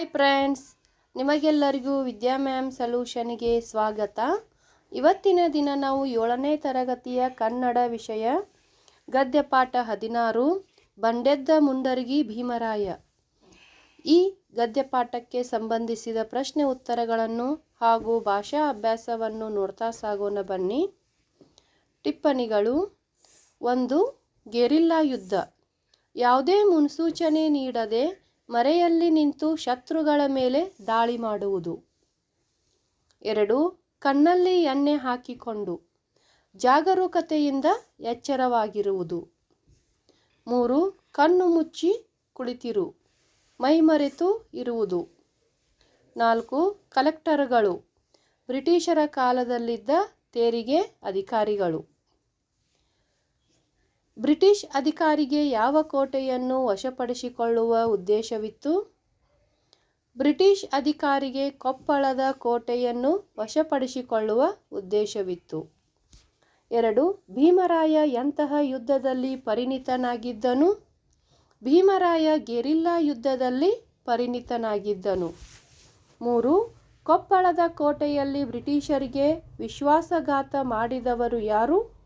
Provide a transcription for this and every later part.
Hi friends ನಿಮಗೆಲ್ಲರಿಗೂ ವಿದ್ಯಾ ma'am ಸೊಲ್ಯೂಷನ್ಗೆ ಸ್ವಾಗತ. ಇವತ್ತಿನ ದಿನ ನಾವು ಏಳನೇ ತರಗತಿಯ ಕನ್ನಡ ವಿಷಯ ಗದ್ಯಪಾಠ ಹದಿನಾರು, ಬಂಡೆದ್ದ ಮುಂಡರ್ಗಿ ಭೀಮರಾಯ. ಈ ಗದ್ಯಪಾಠಕ್ಕೆ ಸಂಬಂಧಿಸಿದ ಪ್ರಶ್ನೆ ಉತ್ತರಗಳನ್ನು ಹಾಗೂ ಭಾಷಾ ಅಭ್ಯಾಸವನ್ನು ನೋಡ್ತಾ ಸಾಗೋಣ ಬನ್ನಿ. ಟಿಪ್ಪಣಿಗಳು, ಒಂದು, ಗೆರಿಲ್ಲಾ ಯುದ್ಧ. ಯಾವುದೇ ಮುನ್ಸೂಚನೆ ನೀಡದೆ ಮರೆಯಲ್ಲಿ ನಿಂತು ಶತ್ರುಗಳ ಮೇಲೆ ದಾಳಿ ಮಾಡುವುದು. ಎರಡು, ಕಣ್ಣಲ್ಲಿ ಎಣ್ಣೆ ಹಾಕಿಕೊಂಡು ಜಾಗರೂಕತೆಯಿಂದ ಎಚ್ಚರವಾಗಿರುವುದು. ಮೂರು, ಕಣ್ಣು ಮುಚ್ಚಿ ಕುಳಿತಿರು ಮೈಮರೆತು ಇರುವುದು. ನಾಲ್ಕು, ಕಲೆಕ್ಟರ್ಗಳು ಬ್ರಿಟಿಷರ ಕಾಲದಲ್ಲಿದ್ದ ತೆರಿಗೆ ಅಧಿಕಾರಿಗಳು. ಬ್ರಿಟಿಷ್ ಅಧಿಕಾರಿಗೆ ಯಾವ ಕೋಟೆಯನ್ನು ವಶಪಡಿಸಿಕೊಳ್ಳುವ ಉದ್ದೇಶವಿತ್ತು? ಬ್ರಿಟಿಷ್ ಅಧಿಕಾರಿಗೆ ಕೊಪ್ಪಳದ ಕೋಟೆಯನ್ನು ವಶಪಡಿಸಿಕೊಳ್ಳುವ ಉದ್ದೇಶವಿತ್ತು. ಎರಡು, ಭೀಮರಾಯ ಎಂತಹ ಯುದ್ಧದಲ್ಲಿ ಪರಿಣಿತನಾಗಿದ್ದನು? ಭೀಮರಾಯ ಗೆರಿಲ್ಲಾ ಯುದ್ಧದಲ್ಲಿ ಪರಿಣಿತನಾಗಿದ್ದನು. ಮೂರು, ಕೊಪ್ಪಳದ ಕೋಟೆಯಲ್ಲಿ ಬ್ರಿಟಿಷರಿಗೆ ವಿಶ್ವಾಸಘಾತ ಮಾಡಿದವರು ಯಾರು?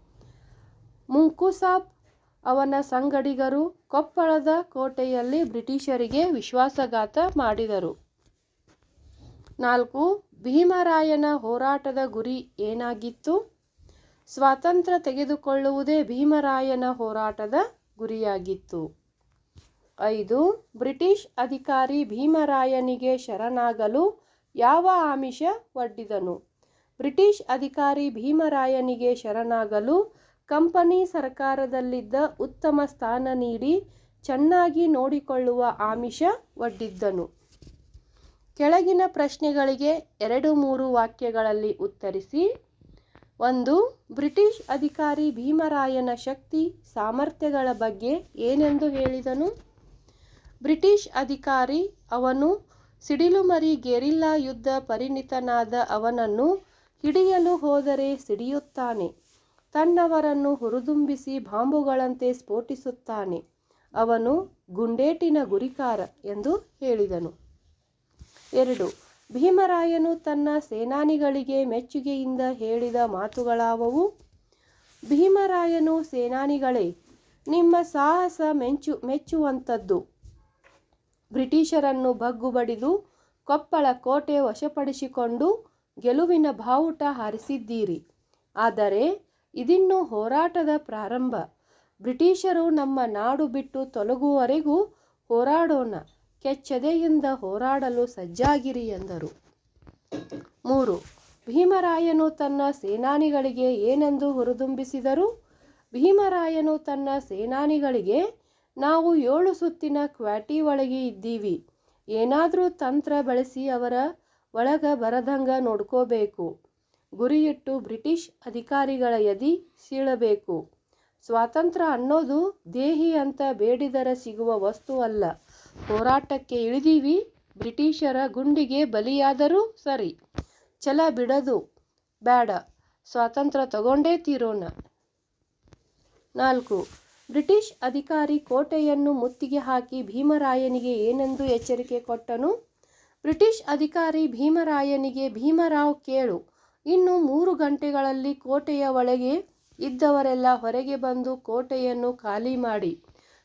ಮುಂಕುಸಾಬ್ ಅವನ ಸಂಗಡಿಗರು ಕೊಪ್ಪಳದ ಕೋಟೆಯಲ್ಲಿ ಬ್ರಿಟಿಷರಿಗೆ ವಿಶ್ವಾಸಘಾತ ಮಾಡಿದರು. ನಾಲ್ಕು, ಭೀಮರಾಯನ ಹೋರಾಟದ ಗುರಿ ಏನಾಗಿತ್ತು? ಸ್ವಾತಂತ್ರ್ಯ ತೆಗೆದುಕೊಳ್ಳುವುದೇ ಭೀಮರಾಯನ ಹೋರಾಟದ ಗುರಿಯಾಗಿತ್ತು. ಐದು, ಬ್ರಿಟಿಷ್ ಅಧಿಕಾರಿ ಭೀಮರಾಯನಿಗೆ ಶರಣಾಗಲು ಯಾವ ಆಮಿಷ ಒಡ್ಡಿದನು? ಬ್ರಿಟಿಷ್ ಅಧಿಕಾರಿ ಭೀಮರಾಯನಿಗೆ ಶರಣಾಗಲು ಕಂಪನಿ ಸರ್ಕಾರದಲ್ಲಿದ್ದ ಉತ್ತಮ ಸ್ಥಾನ ನೀಡಿ ಚೆನ್ನಾಗಿ ನೋಡಿಕೊಳ್ಳುವ ಆಮಿಷ ಒಡ್ಡಿದ್ದನು. ಕೆಳಗಿನ ಪ್ರಶ್ನೆಗಳಿಗೆ ಎರಡು ಮೂರು ವಾಕ್ಯಗಳಲ್ಲಿ ಉತ್ತರಿಸಿ, ಒಂದು, ಬ್ರಿಟಿಷ್ ಅಧಿಕಾರಿ ಭೀಮರಾಯನ ಶಕ್ತಿ ಸಾಮರ್ಥ್ಯಗಳ ಬಗ್ಗೆ ಏನೆಂದು ಹೇಳಿದನು? ಬ್ರಿಟಿಷ್ ಅಧಿಕಾರಿ ಅವನು ಸಿಡಿಲುಮರಿ ಗೆರಿಲ್ಲಾ ಯುದ್ಧ ಪರಿಣಿತನಾದ ಅವನನ್ನು ಹಿಡಿಯಲು ಹೋದರೆ ಸಿಡಿಯುತ್ತಾನೆ. ತನ್ನವರನ್ನು ಹುರಿದುಂಬಿಸಿ ಬಾಂಬುಗಳಂತೆ ಸ್ಫೋಟಿಸುತ್ತಾನೆ. ಅವನು ಗುಂಡೇಟಿನ ಗುರಿಕಾರ ಎಂದು ಹೇಳಿದನು. ಎರಡು. ಭೀಮರಾಯನು ತನ್ನ ಸೇನಾನಿಗಳಿಗೆ ಮೆಚ್ಚುಗೆಯಿಂದ ಹೇಳಿದ ಮಾತುಗಳಾವವು? ಭೀಮರಾಯನು, ಸೇನಾನಿಗಳೇ, ನಿಮ್ಮ ಸಾಹಸ ಮೆಚ್ಚು ಮೆಚ್ಚುವಂಥದ್ದು. ಬ್ರಿಟಿಷರನ್ನು ಬಗ್ಗುಬಡಿದು ಕೊಪ್ಪಳ ಕೋಟೆ ವಶಪಡಿಸಿಕೊಂಡು ಗೆಲುವಿನ ಬಾವುಟ ಹಾರಿಸಿದ್ದೀರಿ. ಆದರೆ ಇದಿನ್ನು ಹೋರಾಟದ ಪ್ರಾರಂಭ. ಬ್ರಿಟಿಷರು ನಮ್ಮ ನಾಡು ಬಿಟ್ಟು ತೊಲಗುವವರೆಗೂ ಹೋರಾಡೋಣ ಕೆಚ್ಚದೆಯಿಂದ ಹೋರಾಡಲು ಸಜ್ಜಾಗಿರಿ ಎಂದರು. ಮೂರು, ಭೀಮರಾಯನು ತನ್ನ ಸೇನಾನಿಗಳಿಗೆ ಏನೆಂದು ಹುರಿದುಂಬಿಸಿದರು? ಭೀಮರಾಯನು ತನ್ನ ಸೇನಾನಿಗಳಿಗೆ, ನಾವು ಏಳು ಸುತ್ತಿನ ಕ್ವಾಟಿ ಒಳಗೆ ಇದ್ದೀವಿ, ಏನಾದರೂ ತಂತ್ರ ಬಳಸಿ ಅವರ ಒಳಗ ಬರದಂಗ ನೋಡ್ಕೋಬೇಕು. ಗುರಿಯಿಟ್ಟು ಬ್ರಿಟಿಷ್ ಅಧಿಕಾರಿಗಳ ಎದಿ ಸೀಳಬೇಕು. ಸ್ವಾತಂತ್ರ್ಯ ಅನ್ನೋದು ದೇಹಿ ಅಂತ ಬೇಡಿದರ ಸಿಗುವ ವಸ್ತು ಅಲ್ಲ. ಹೋರಾಟಕ್ಕೆ ಇಳಿದೀವಿ, ಬ್ರಿಟಿಷರ ಗುಂಡಿಗೆ ಬಲಿಯಾದರೂ ಸರಿ. ಛಲ ಬಿಡದು ಬೇಡ ಸ್ವಾತಂತ್ರ್ಯ ತಗೊಂಡೇ ತೀರೋಣ. ನಾಲ್ಕು. ಬ್ರಿಟಿಷ್ ಅಧಿಕಾರಿ ಕೋಟೆಯನ್ನು ಮುತ್ತಿಗೆ ಹಾಕಿ ಭೀಮರಾಯನಿಗೆ ಏನೆಂದು ಎಚ್ಚರಿಕೆ ಕೊಟ್ಟನು? ಬ್ರಿಟಿಷ್ ಅಧಿಕಾರಿ ಭೀಮರಾಯನಿಗೆ ಭೀಮರಾವ್ ಕೇಳು. ಇನ್ನು ಮೂರು ಗಂಟೆಗಳಲ್ಲಿ ಕೋಟೆಯ ಒಳಗೆ ಇದ್ದವರೆಲ್ಲ ಹೊರಗೆ ಬಂದು ಕೋಟೆಯನ್ನು ಖಾಲಿ ಮಾಡಿ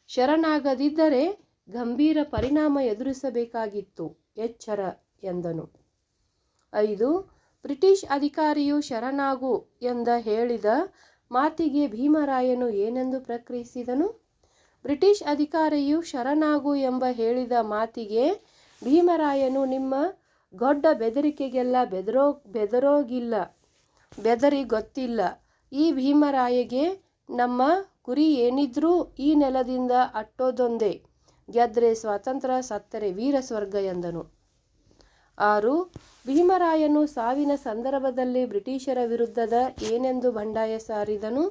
ಶರಣಾಗದಿದ್ದರೆ ಗಂಭೀರ ಪರಿಣಾಮ ಎದುರಿಸಬೇಕಾಗಿತ್ತು. ಎಚ್ಚರ ಎಂದನು. ಐದು, ಬ್ರಿಟಿಷ್ ಅಧಿಕಾರಿಯು ಶರಣಾಗು ಎಂದ ಹೇಳಿದ ಮಾತಿಗೆ ಭೀಮರಾಯನು ಏನೆಂದು ಪ್ರಕ್ರಿಯಿಸಿದನು ಬ್ರಿಟಿಷ್ ಅಧಿಕಾರಿಯು ಶರಣಾಗು ಎಂಬ ಹೇಳಿದ ಮಾತಿಗೆ ಭೀಮರಾಯನು ನಿಮ್ಮ ಗೊಡ್ಡ ಬೆದರಿಕೆಗೆಲ್ಲ ಬೆದರೋ, ಬೆದರೋಗಿಲ್ಲ, ಬೆದರಿ ಗೊತ್ತಿಲ್ಲ. ಈ ಭೀಮರಾಯಗೆ ನಮ್ಮ ಗುರಿ ಏನಿದ್ರೂ ಈ ನೆಲದಿಂದ ಅಟ್ಟೋದೊಂದೇ. ಗೆದ್ರೆ ಸ್ವಾತಂತ್ರ್ಯ, ಸತ್ತರೆ ವೀರ ಸ್ವರ್ಗ ಎಂದನು. ಆರು, ಭೀಮರಾಯನು ಸಾವಿನ ಸಂದರ್ಭದಲ್ಲಿ ಬ್ರಿಟಿಷರ ವಿರುದ್ಧದ ಏನೆಂದು ಬಂಡಾಯ ಸಾರಿದನು?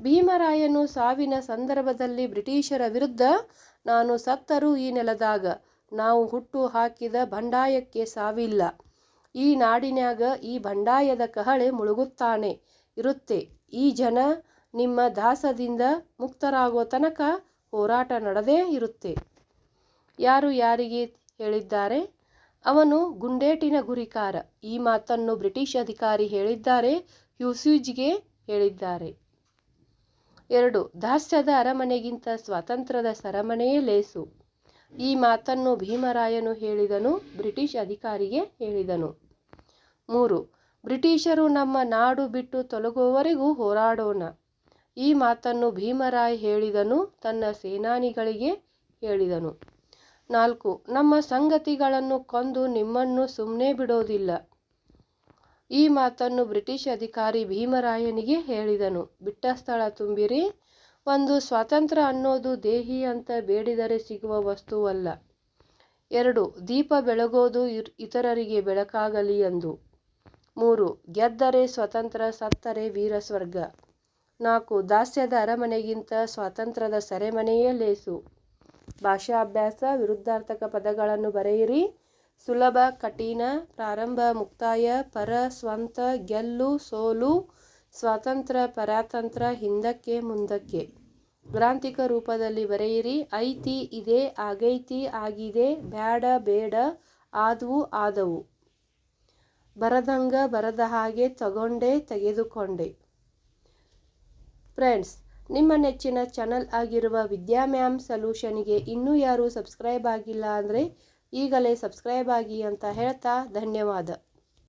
ಭೀಮರಾಯನು ಸಾವಿನ ಸಂದರ್ಭದಲ್ಲಿ ಬ್ರಿಟಿಷರ ವಿರುದ್ಧ, ನಾನು ಸತ್ತರೂ ಈ ನೆಲದಾಗ ನಾವು ಹುಟ್ಟು ಹಾಕಿದ ಬಂಡಾಯಕ್ಕೆ ಸಾವಿಲ್ಲ. ಈ ನಾಡಿನ್ಯಾಗ ಈ ಬಂಡಾಯದ ಕಹಳೆ ಮುಳುಗುತ್ತಾನೆ, ಇರುತ್ತೆ. ಈ ಜನ ನಿಮ್ಮ ದಾಸದಿಂದ ಮುಕ್ತರಾಗೋ ತನಕ ಹೋರಾಟ ನಡೆದೇ ಇರುತ್ತೆ. ಯಾರು ಯಾರಿಗೆ ಹೇಳಿದ್ದಾರೆ? ಅವನು ಗುಂಡೇಟಿನ ಗುರಿಕಾರ. ಈ ಮಾತನ್ನು ಬ್ರಿಟಿಷ್ ಅಧಿಕಾರಿ ಹೇಳಿದ್ದಾರೆ ಹ್ಯೂಸ್ಯೂಜ್ಗೆ ಹೇಳಿದ್ದಾರೆ. ಎರಡು, ದಾಸ್ಯದ ಅರಮನೆಗಿಂತ ಸ್ವಾತಂತ್ರ್ಯದ ಸರಮನೆಯೇ ಲೇಸು. ಈ ಮಾತನ್ನು ಭೀಮರಾಯನು ಹೇಳಿದನು, ಬ್ರಿಟಿಷ್ ಅಧಿಕಾರಿಗೆ ಹೇಳಿದನು. ಮೂರು, ಬ್ರಿಟಿಷರು ನಮ್ಮ ನಾಡು ಬಿಟ್ಟು ತೊಲಗುವವರೆಗೂ ಹೋರಾಡೋಣ. ಈ ಮಾತನ್ನು ಭೀಮರಾಯ್ ಹೇಳಿದನು, ತನ್ನ ಸೇನಾನಿಗಳಿಗೆ ಹೇಳಿದನು. ನಾಲ್ಕು, ನಮ್ಮ ಸಂಗತಿಗಳನ್ನು ಕೊಂದು ನಿಮ್ಮನ್ನು ಸುಮ್ಮನೆ ಬಿಡೋದಿಲ್ಲ. ಈ ಮಾತನ್ನು ಬ್ರಿಟಿಷ್ ಅಧಿಕಾರಿ ಭೀಮರಾಯನಿಗೆ ಹೇಳಿದನು. ಬಿಟ್ಟ ಸ್ಥಳ ತುಂಬಿರಿ ಒಂದು ಸ್ವಾತಂತ್ರ್ಯ ಅನ್ನೋದು ದೇಹಿ ಅಂತ ಬೇಡಿದರೆ ಸಿಗುವ ವಸ್ತುವಲ್ಲ. ಎರಡು, ದೀಪ ಬೆಳಗೋದು ಇತರರಿಗೆ ಬೆಳಕಾಗಲಿ ಎಂದು ಮೂರು, ಗೆದ್ದರೆ ಸ್ವತಂತ್ರ ಸತ್ತರೆ ವೀರ ಸ್ವರ್ಗ. ನಾಲ್ಕು, ದಾಸ್ಯದ ಅರಮನೆಗಿಂತ ಸ್ವಾತಂತ್ರ್ಯದ ಸೆರೆಮನೆಯೇ ಲೇಸು. ಭಾಷಾಭ್ಯಾಸ, ವಿರುದ್ಧಾರ್ಥಕ ಪದಗಳನ್ನು ಬರೆಯಿರಿ. ಸುಲಭ, ಕಠಿಣ, ಪ್ರಾರಂಭ, ಮುಕ್ತಾಯ, ಪರ, ಸ್ವಂತ, ಗೆಲ್ಲು, ಸೋಲು, ಸ್ವಾತಂತ್ರ್ಯ ಪರಾತಂತ್ರ ಹಿಂದಕ್ಕೆ, ಮುಂದಕ್ಕೆ. ಗ್ರಾಂಥಿಕ ರೂಪದಲ್ಲಿ ಬರೆಯಿರಿ. ಐತಿ ಇದೆ, ಆಗೈತಿ, ಆಗಿದೆ, ಬ್ಯಾಡ, ಬೇಡ, ಆದವು ಆದವು. ಬರದಂಗ ಬರದ ಹಾಗೆ ತಗೊಂಡೆ, ತೆಗೆದುಕೊಂಡೆ. ಫ್ರೆಂಡ್ಸ್ ನಿಮ್ಮ ನೆಚ್ಚಿನ ಚಾನಲ್ ಆಗಿರುವ ವಿದ್ಯಾ ಮ್ಯಾಮ್ ಸೊಲ್ಯೂಷನ್ಗೆ ಇನ್ನೂ ಯಾರು ಸಬ್ಸ್ಕ್ರೈಬ್ ಆಗಿಲ್ಲ ಅಂದರೆ ಈಗಲೇ ಸಬ್ಸ್ಕ್ರೈಬ್ ಆಗಿ ಅಂತ ಹೇಳ್ತಾ ಧನ್ಯವಾದ.